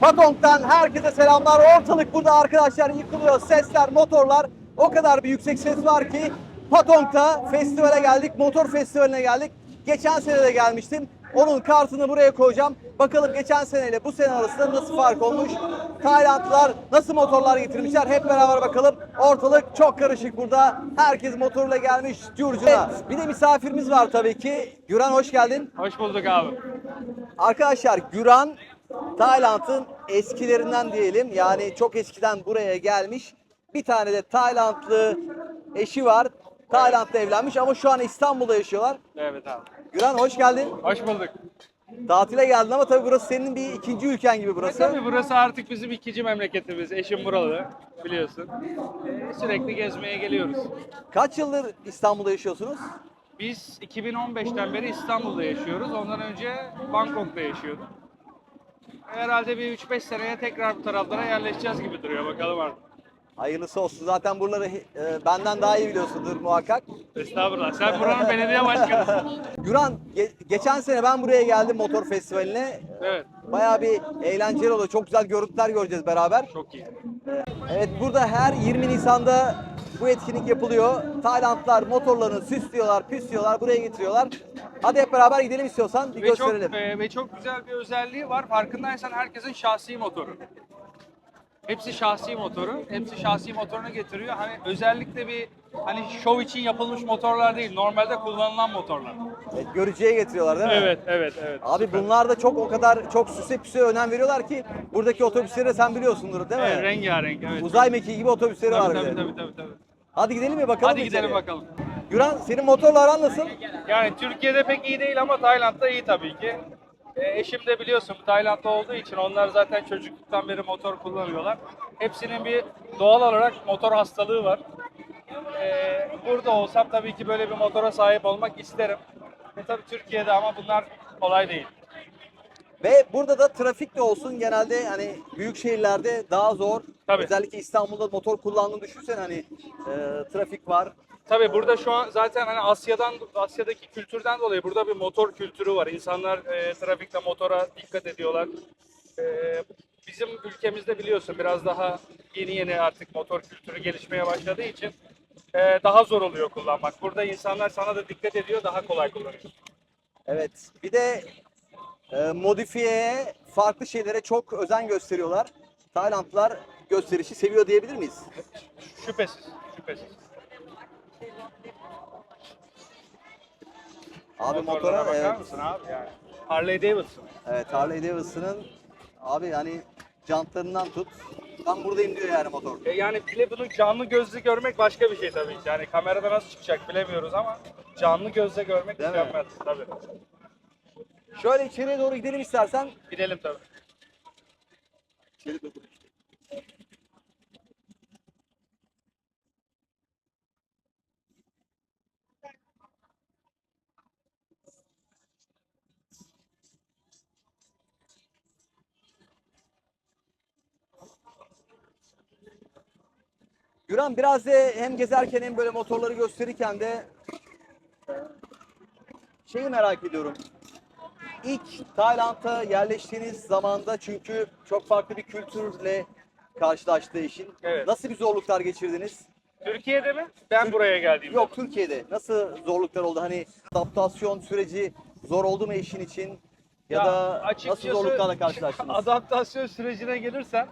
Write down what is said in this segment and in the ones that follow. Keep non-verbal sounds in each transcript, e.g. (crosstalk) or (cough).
Patong'dan herkese selamlar. Ortalık burada arkadaşlar yıkılıyor. Sesler, motorlar. O kadar bir yüksek ses var ki Patong'da festivale geldik. Motor festivaline geldik. Geçen sene de gelmiştim. Onun kartını buraya koyacağım. Bakalım geçen seneyle bu sene arasında nasıl fark olmuş? Taylandlılar nasıl motorlar getirmişler? Hep beraber bakalım. Ortalık çok karışık burada. Herkes motorla gelmiş. Curcuna. Bir de misafirimiz var tabii ki. Güran hoş geldin. Hoş bulduk abi. Arkadaşlar Güran Tayland'ın eskilerinden diyelim. Yani çok eskiden buraya gelmiş. Bir tane de Taylandlı eşi var. Tayland'da evlenmiş ama şu an İstanbul'da yaşıyorlar. Evet abi. Güran hoş geldin. Hoş bulduk. Tatile geldin ama tabii burası senin bir ikinci ülken gibi E burası. tabii burası artık bizim ikinci memleketimiz. Eşim buralı biliyorsun. E, sürekli gezmeye geliyoruz. Kaç yıldır İstanbul'da yaşıyorsunuz? Biz 2015'ten beri İstanbul'da yaşıyoruz. Ondan önce Bangkok'ta yaşıyorduk. Herhalde bir 3-5 seneye tekrar bu taraflara yerleşeceğiz gibi duruyor. Bakalım artık. Hayırlısı olsun. Zaten buraları e, benden daha iyi biliyorsundur muhakkak. Estağfurullah. Sen buranın belediye başkanısın. (laughs) Güran, ge- geçen sene ben buraya geldim motor festivaline. Evet. Bayağı bir eğlenceli oldu. Çok güzel görüntüler göreceğiz beraber. Çok iyi. Evet burada her 20 Nisan'da bu etkinlik yapılıyor. Taylandlılar motorlarını süslüyorlar, püslüyorlar, buraya getiriyorlar. Hadi hep beraber gidelim istiyorsan bir Ve çok, gösterelim. e, ve çok güzel bir özelliği var. Farkındaysan herkesin şahsi motoru. Hepsi şahsi motoru. Hepsi şahsi motorunu getiriyor. Hani özellikle bir hani şov için yapılmış motorlar değil. Normalde kullanılan motorlar. Evet, görücüye getiriyorlar değil mi? Evet, evet, evet. Abi Süper. bunlar da çok o kadar çok süse püse önem veriyorlar ki buradaki otobüsleri de sen biliyorsundur değil mi? Evet, rengarenk, evet. Uzay mekiği gibi otobüsleri tabii, var tabii, tabii, tabii, tabii. Hadi gidelim mi bakalım Hadi gidelim içeriye? bakalım. Güran senin motorla aran nasıl? Yani Türkiye'de pek iyi değil ama Tayland'da iyi tabii ki. E, eşim de biliyorsun Tayland'da olduğu için onlar zaten çocukluktan beri motor kullanıyorlar. Hepsinin bir doğal olarak motor hastalığı var. E, burada olsam tabii ki böyle bir motora sahip olmak isterim. E, tabii Türkiye'de ama bunlar kolay değil. Ve burada da trafik de olsun genelde hani büyük şehirlerde daha zor. Tabii. Özellikle İstanbul'da motor kullandığını düşünsen hani e, trafik var. Tabii burada şu an zaten hani Asya'dan Asya'daki kültürden dolayı burada bir motor kültürü var. İnsanlar e, trafikte motora dikkat ediyorlar. E, bizim ülkemizde biliyorsun biraz daha yeni yeni artık motor kültürü gelişmeye başladığı için e, daha zor oluyor kullanmak. Burada insanlar sana da dikkat ediyor, daha kolay kullanıyor. Evet. Bir de e, modifiyeye, farklı şeylere çok özen gösteriyorlar. Taylandlılar gösterişi seviyor diyebilir miyiz? Şüphesiz, şüphesiz. Abi Motorlara motora bakar evet, mısın abi yani? Harley Davidson. evet Harley Davidson'ın abi hani jantlarından tut. Ben buradayım diyor yani motor. E, yani bile bunu canlı gözle görmek başka bir şey tabii ki. Yani kamerada nasıl çıkacak bilemiyoruz ama canlı gözle görmek Değil mi? tabii. Şöyle içeriye doğru gidelim istersen. Gidelim tabii. İçeri doğru. Güran biraz da hem gezerken hem böyle motorları gösterirken de şeyi merak ediyorum. İlk Tayland'a yerleştiğiniz zamanda çünkü çok farklı bir kültürle karşılaştığı için Evet. nasıl bir zorluklar geçirdiniz? Türkiye'de mi? Ben buraya geldiğimde. Yok Türkiye'de nasıl zorluklar oldu? Hani adaptasyon süreci zor oldu mu eşin için? Ya, da nasıl zorluklarla karşılaştınız? (laughs) Adaptasyon sürecine gelirsen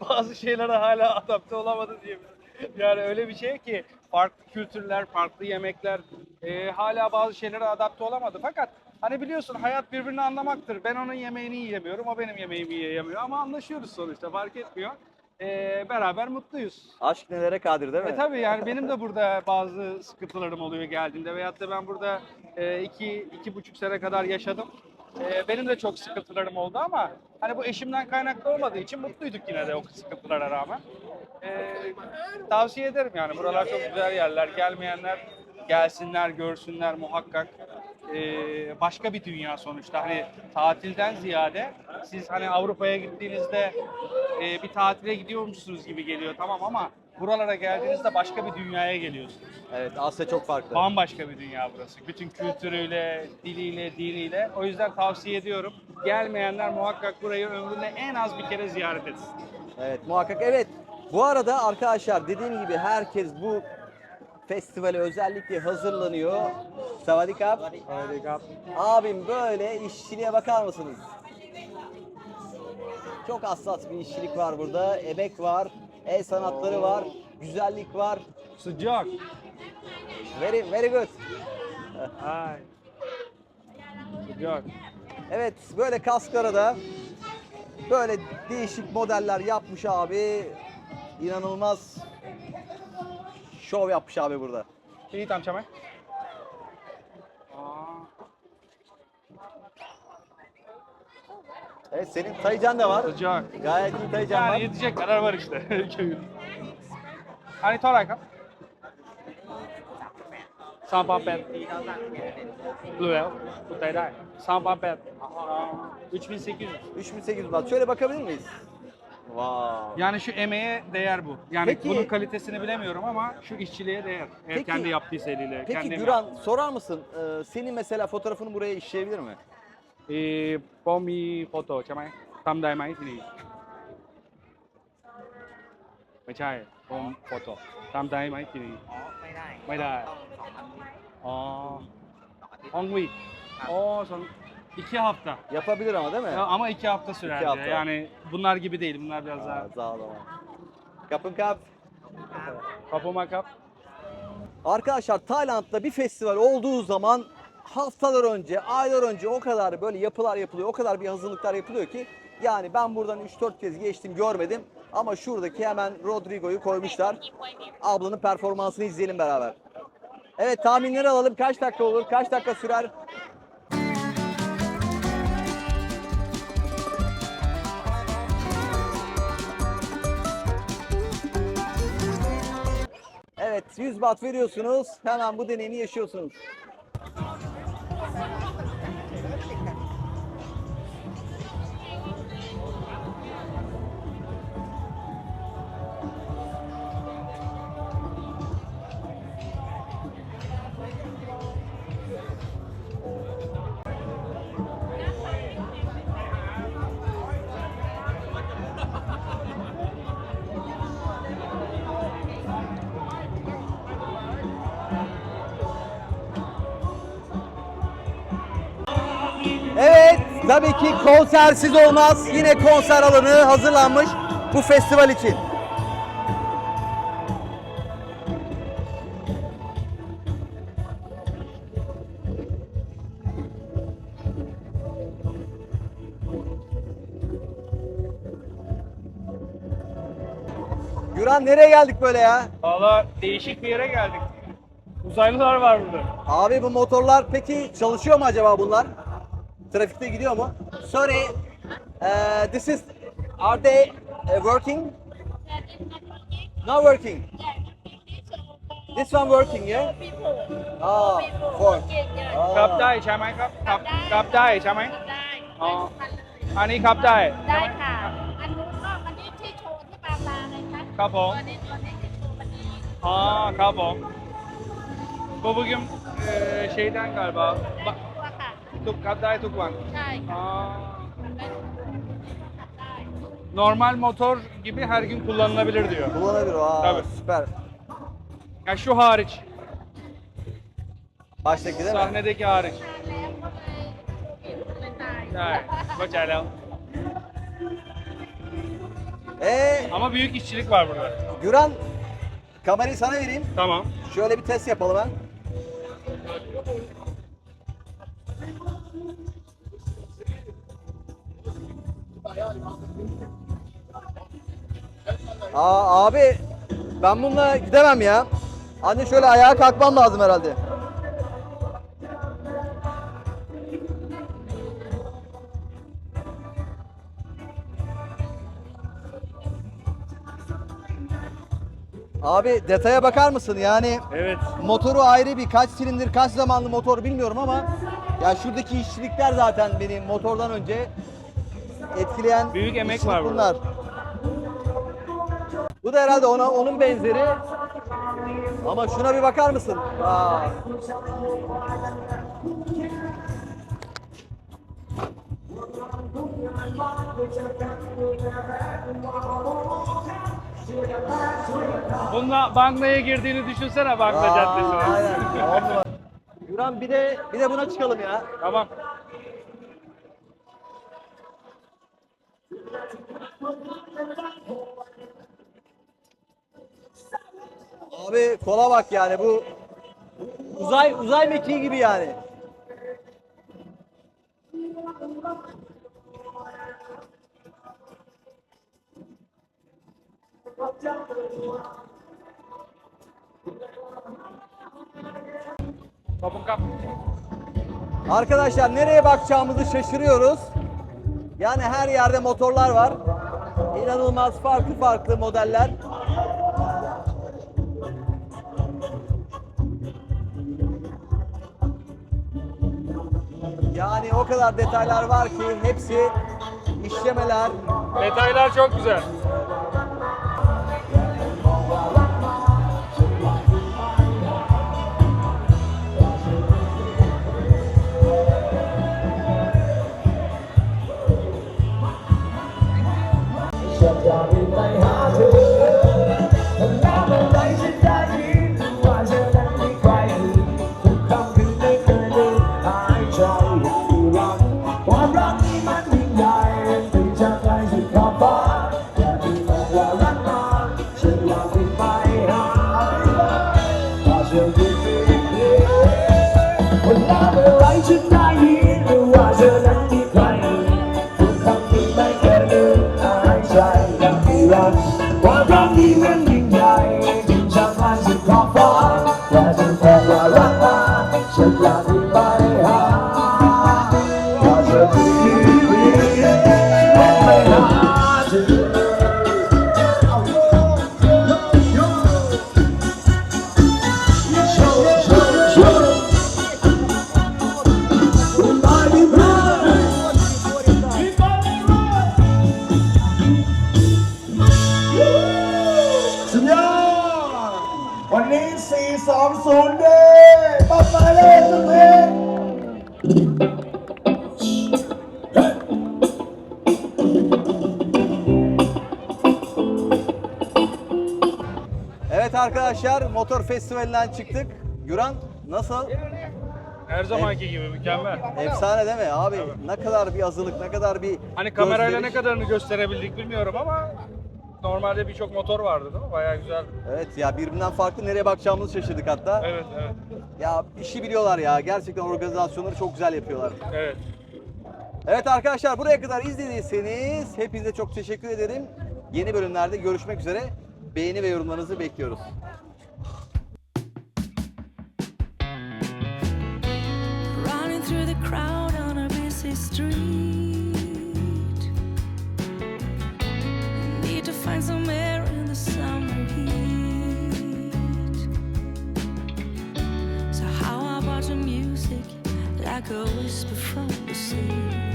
bazı şeylere hala adapte olamadı diyebilirim. Yani öyle bir şey ki farklı kültürler, farklı yemekler e, hala bazı şeylere adapte olamadı. Fakat hani biliyorsun hayat birbirini anlamaktır. Ben onun yemeğini yiyemiyorum, o benim yemeğimi yiyemiyor ama anlaşıyoruz sonuçta fark etmiyor. E, beraber mutluyuz. Aşk nelere kadir değil mi? E tabii yani benim de burada bazı sıkıntılarım oluyor geldiğinde veyahut da ben burada e, iki, iki buçuk sene kadar yaşadım. E, benim de çok sıkıntılarım oldu ama hani bu eşimden kaynaklı olmadığı için mutluyduk yine de o sıkıntılara rağmen. E, tavsiye ederim yani buralar çok güzel yerler. Gelmeyenler gelsinler, görsünler muhakkak. E, başka bir dünya sonuçta. Hani tatilden ziyade siz hani Avrupa'ya gittiğinizde e, bir tatile gidiyormuşsunuz gibi geliyor tamam ama buralara geldiğinizde başka bir dünyaya geliyorsunuz. Evet Asya çok farklı. Bambaşka bir dünya burası. Bütün kültürüyle, diliyle, diniyle. O yüzden tavsiye ediyorum. Gelmeyenler muhakkak burayı ömründe en az bir kere ziyaret etsin. Evet muhakkak evet. Bu arada arkadaşlar dediğim gibi herkes bu festivale özellikle hazırlanıyor. Savadikap. Abim böyle işçiliğe bakar mısınız? Çok hassas bir işçilik var burada. Emek var, el sanatları var, güzellik var. Sıcak. Very very good. Ay. Sıcak. Evet böyle kasklara da böyle değişik modeller yapmış abi. İnanılmaz şov yapmış abi burada. Can you thumb? Evet senin Taycan da var. Sıcak. Gayet iyi Taycan var. Yani yetecek kadar var işte. (laughs) hani tor ayakkabı? Sampan pet. Bluel. Bu tayday. 3800. 3800 bat. Şöyle bakabilir miyiz? Vay. Yani şu emeğe değer bu. Yani Peki- bunun kalitesini bilemiyorum ama şu işçiliğe değer. Eğer Peki- kendi yaptıysa eliyle. Peki kendi Güran sorar mısın? Ee, senin mesela fotoğrafını buraya işleyebilir mi? เออพอมีโฟโต้ใช่ไหมทำได้ไหมที่นี่ไม่ใช่ผมโฟโต้ทำได้ไหมที่นี่ อ๋อไม่ได้ ไม่ได้ ต้องสองอาทิตย์ อ๋อ on week อ๋อสอง iki hafta Yapabilir ama değil mi? Ya ama iki hafta sürer İki hafta. yani bunlar gibi değil bunlar biraz daha sağ ol ama. Kapın kap. kapıma kap Arkadaşlar Tayland'da bir festival olduğu zaman haftalar önce, aylar önce o kadar böyle yapılar yapılıyor, o kadar bir hazırlıklar yapılıyor ki yani ben buradan 3-4 kez geçtim görmedim ama şuradaki hemen Rodrigo'yu koymuşlar. Ablanın performansını izleyelim beraber. Evet tahminleri alalım. Kaç dakika olur? Kaç dakika sürer? Evet 100 baht veriyorsunuz. Hemen bu deneyimi yaşıyorsunuz. Tabii ki konsersiz olmaz. Yine konser alanı hazırlanmış bu festival için. Güran nereye geldik böyle ya? Valla değişik bir yere geldik. Uzaylılar var burada. Abi bu motorlar peki çalışıyor mu acaba bunlar? Trafikte gidiyor mu? Sorry, uh, this is, are they uh, working? Not working. This one working, yeah? Ah, four. ขับได้ใช่ไหมครับขับขับได้ใช่ไหม ได้ อ๋อ อันนี้ขับได้ ได้ค่ะ อันนู้นก็อันนี้ที่โชว์ที่บางลาไงคะ ครับผม ตัวนี้ตัวนี้ที่โชว์วันนี้ Aa kablo. Bu bugün eee, şeyden galiba. Ba- ตัวค่ะ tuk kaptay tukvan. ใช่ค่ะ Aa, ได้ได้ normal motor gibi her gün kullanılabilir diyor. Kullanabilir. Aa, Tabii. süper. Ya şu hariç. Baştaki değil mi? Sahnedeki hariç. แล้วก็เลยโควิดเลยตาย ใช่เข้าใจแล้ว Ee, Ama büyük işçilik var burada. Güran, kamerayı sana vereyim. Tamam. Şöyle bir test yapalım ha. Aa abi ben bununla gidemem ya. Anne şöyle ayağa kalkmam lazım herhalde. Abi detaya bakar mısın? Yani Evet. motoru ayrı bir kaç silindir kaç zamanlı motor bilmiyorum ama ya şuradaki işçilikler zaten beni motordan önce etkileyen Büyük emek var burada. Bu da herhalde ona onun benzeri. Ama şuna bir bakar mısın? Aa. Bununla Bangla'ya girdiğini düşünsene Bangla Aa, Caddesi'ne. Aynen. Yuran bir de bir de buna çıkalım ya. Tamam. Abi kola bak yani bu uzay uzay mekiği gibi yani. Arkadaşlar nereye bakacağımızı şaşırıyoruz. Yani her yerde motorlar var. İnanılmaz farklı farklı modeller. Yani o kadar detaylar var ki hepsi işlemeler. Detaylar çok güzel. Arkadaşlar motor festivalinden çıktık. Güran nasıl? Her zamanki gibi mükemmel. Efsane değil mi abi? Ne kadar bir hazırlık, ne kadar bir Hani kamerayla ne gösteriş. kadarını gösterebildik bilmiyorum ama normalde birçok motor vardı değil mi? Bayağı güzel. Evet ya birbirinden farklı nereye bakacağımızı şaşırdık hatta. Evet, evet. Ya işi biliyorlar ya. Gerçekten organizasyonları çok güzel yapıyorlar. Evet. Evet arkadaşlar buraya kadar izlediyseniz hepinize çok teşekkür ederim. Yeni bölümlerde görüşmek üzere. Beğeni ve yorumlarınızı bekliyoruz. Like a whisper from the sea?